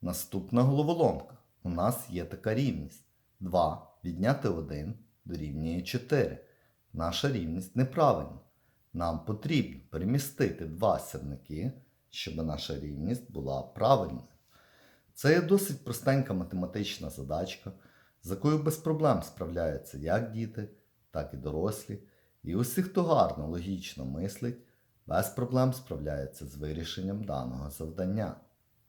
Наступна головоломка. У нас є така рівність. 2 відняти 1 дорівнює 4. Наша рівність неправильна. Нам потрібно перемістити два сірники, щоб наша рівність була правильною. Це є досить простенька математична задачка, з якою без проблем справляються як діти, так і дорослі. І усі, хто гарно логічно мислить, без проблем справляється з вирішенням даного завдання.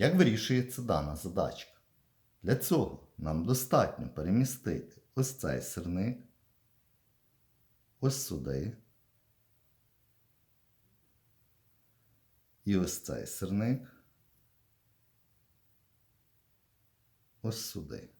Як вирішується дана задачка? Для цього нам достатньо перемістити ось цей сирник, ось сюди. І ось цей сирник. Ось сюди.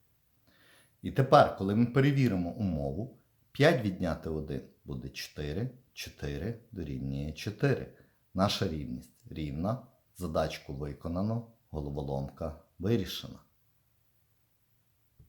І тепер, коли ми перевіримо умову, 5 відняти 1 буде 4, 4 дорівнює 4. Наша рівність рівна. Задачку виконано, головоломка вирішена.